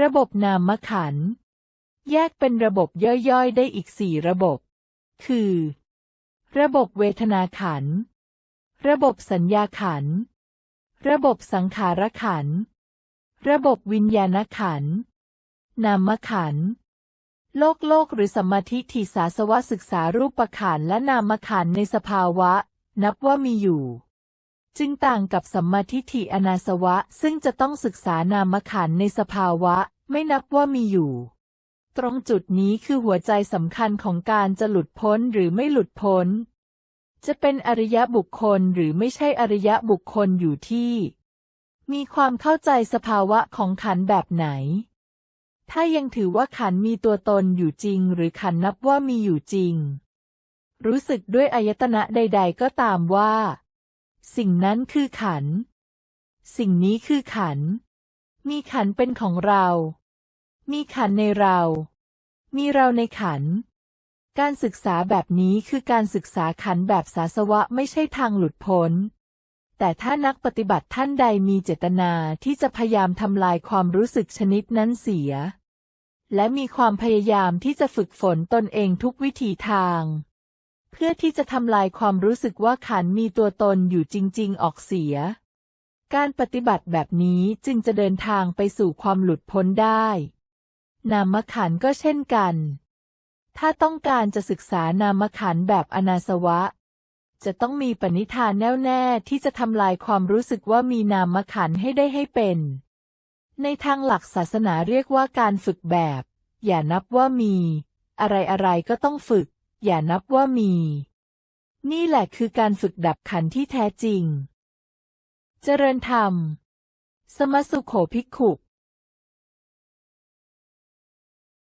ระบบนามขัน แยกเป็นระบบย่อยๆ ได้อีกสี่ระบบ คือ ระบบเวทนาขัน ระบบสัญญาขัน ระบบสังขารขัน ระบบวิญญาณขัน นามขัน โลกโลกหรือสมาทิฏฐิสาสวะศึกษารูปขันและนามขันในสภาวะ นับว่ามีอยู่ จึงต่างกับสัมมาทิฏฐิอนาสวะ ซึ่งจะต้องศึกษานามขันในสภาวะ ไม่นับว่ามีอยู่ ตรงจุดนี้คือหัวใจสำคัญของการจะหลุดพ้นหรือไม่หลุดพ้น จะเป็นอริยบุคคลหรือไม่ใช่อริยบุคคลอยู่ที่ มีความเข้าใจสภาวะของขันแบบไหน ถ้ายังถือว่าขันมีตัวตนอยู่จริง หรือขันนับว่ามีอยู่จริง รู้สึกด้วยอายตนะใด ๆ ก็ตามว่า สิ่งนั้นคือขัน สิ่งนี้คือขัน มีขันเป็นของเรา มีขันในเรา มีเราในขัน การศึกษาแบบนี้คือการศึกษาขันแบบสาสวะไม่ใช่ทางหลุดพ้น แต่ถ้านักปฏิบัติท่านใดมีเจตนาที่จะพยายามทำลายความรู้สึกชนิดนั้นเสีย และมีความพยายามที่จะฝึกฝนตนเองทุกวิถีทาง เพื่อที่จะทำลายความรู้สึกว่าขันมีตัวตนอยู่จริง ๆ ออกเสีย การปฏิบัติแบบนี้จึงจะเดินทางไปสู่ความหลุดพ้นได้ นามขันก็เช่นกัน ถ้าต้องการจะศึกษานามขันแบบอนาสวะ จะต้องมีปณิธานแน่วแน่ที่จะทำลายความรู้สึกว่ามีนามขันให้ได้ให้เป็น ในทางหลักศาสนาเรียกว่าการฝึกแบบ อย่านับว่ามี อะไรอะไรก็ต้องฝึก อย่านับว่ามี นี่แหละคือการฝึกดับขันที่แท้จริง เจริญธรรม สมสุขโขภิกขุ